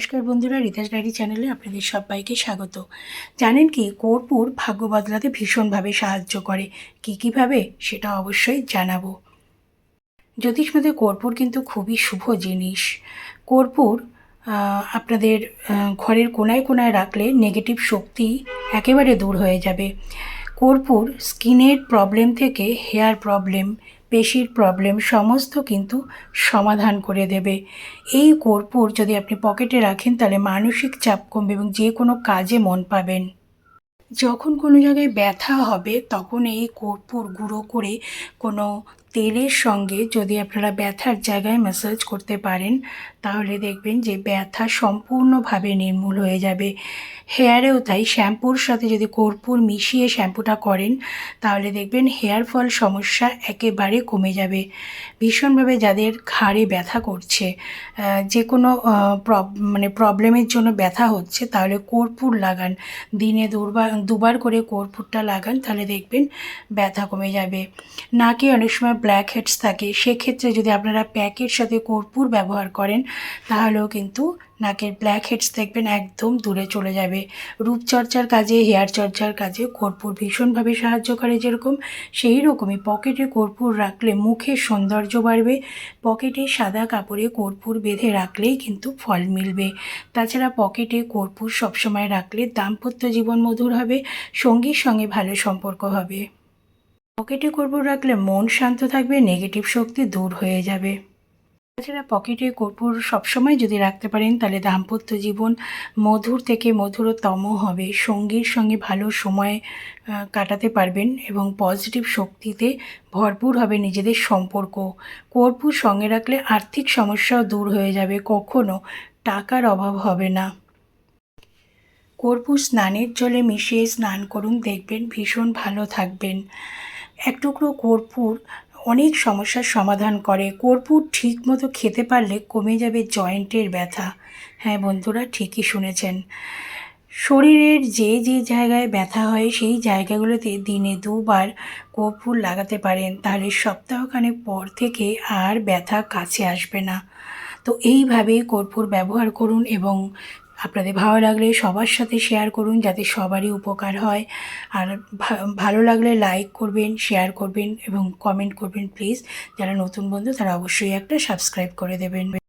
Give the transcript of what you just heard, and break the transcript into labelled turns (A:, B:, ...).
A: নমস্কার বন্ধুরা রিতাস ডায়েরি চ্যানেলে আপনাদের সবাইকে স্বাগত। জানেন কি, কর্পূর ভাগ্য বদলাতে ভীষণভাবে সাহায্য করে। কী কীভাবে, সেটা অবশ্যই জানাব। জ্যোতিষ মতে কর্পূর কিন্তু খুবই শুভ জিনিস। কর্পূর আপনাদের ঘরের কোনায় কোনায় রাখলে নেগেটিভ শক্তি একেবারে দূর হয়ে যাবে। কর্পূর স্কিনের প্রবলেম থেকে হেয়ার প্রবলেম পেশির প্রবলেম সমস্ত কিন্তু সমাধান করে দেবে। এই কর্পূর যদি আপনি পকেটে রাখেন, তাহলে মানসিক চাপ কমবে এবং যে কোনো কাজে মন পাবেন। যখন কোনো জায়গায় ব্যথা হবে, তখন এই কর্পূর গুঁড়ো করে কোনো তেলের সঙ্গে যদি আপনারা ব্যথার জায়গায় ম্যাসাজ করতে পারেন, তাহলে দেখবেন যে ব্যথা সম্পূর্ণভাবে নির্মূল হয়ে যাবে। হেয়ারেও তাই শ্যাম্পুর সাথে যদি কর্পূর মিশিয়ে শ্যাম্পুটা করেন, তাহলে দেখবেন হেয়ার ফল সমস্যা একেবারে কমে যাবে। ভীষণভাবে যাদের ঘাড়ে ব্যথা করছে যে কোনো মানে প্রবলেমের জন্য ব্যথা হচ্ছে, তাহলে কর্পূর লাগান। দিনে দুবার দুবার করে কর্পূরটা লাগান, তাহলে দেখবেন ব্যথা কমে যাবে। নাকে অনেক সময় ব্ল্যাক হেডস থাকে, সেক্ষেত্রে যদি আপনারা প্যাকের সাথে কর্পূর ব্যবহার করেন, তাহলেও কিন্তু নাকের ব্ল্যাক হেডস দেখবেন একদম দূরে চলে যাবে। রূপচর্চার কাজে হেয়ার চর্চার কাজে কর্পূর ভীষণভাবে সাহায্য করে যেরকম। সেই রকমই পকেটে কর্পূর রাখলে মুখের সৌন্দর্য বাড়বে পকেটে সাদা কাপড়ে কর্পূর বেঁধে রাখলেই কিন্তু ফল মিলবে। তাছাড়া পকেটে কর্পূর সবসময় রাখলে দাম্পত্য জীবন মধুর হবে, সঙ্গীর সঙ্গে ভালো সম্পর্ক হবে। পকেটে কর্পূর রাখলে মন শান্ত থাকবে নেগেটিভ শক্তি দূর হয়ে যাবে। তাছাড়া পকেটে কর্পূর সবসময় যদি রাখতে পারেন, তাহলে দাম্পত্য জীবন মধুর থেকে মধুরতম হবে। সঙ্গীর সঙ্গে ভালো সময় কাটাতে পারবেন এবং পজিটিভ শক্তিতে ভরপুর হবে নিজেদের সম্পর্ক। কর্পূর সঙ্গে রাখলে আর্থিক সমস্যাও দূর হয়ে যাবে, কখনো টাকার অভাব হবে না। কর্পূর স্নানের জলে মিশিয়ে স্নান করুন, দেখবেন ভীষণ ভালো থাকবেন। এক টুকরো কর্পূর অনেক সমস্যার সমাধান করে। কর্পূর ঠিক মতো খেতে পারলে কমে যাবে জয়েন্টের ব্যথা। হ্যাঁ বন্ধুরা, ঠিকই শুনেছেন। শরীরের যে যে জায়গায় ব্যথা হয়, সেই জায়গাগুলোতে দিনে দুবার কর্পূর লাগাতে পারেন। তাহলে সপ্তাহখানেক পর থেকে আর ব্যথা কাছে আসবে না। তো এইভাবেই কর্পূর ব্যবহার করুন এবং আপনাদের ভালো লাগলে সবার সাথে শেয়ার করুন যাতে সবারই উপকার হয়। আর ভালো লাগলে লাইক করবেন শেয়ার করবেন এবং কমেন্ট করবেন প্লিজ যারা নতুন বন্ধু তারা অবশ্যই একটা সাবস্ক্রাইব করে দেবেন।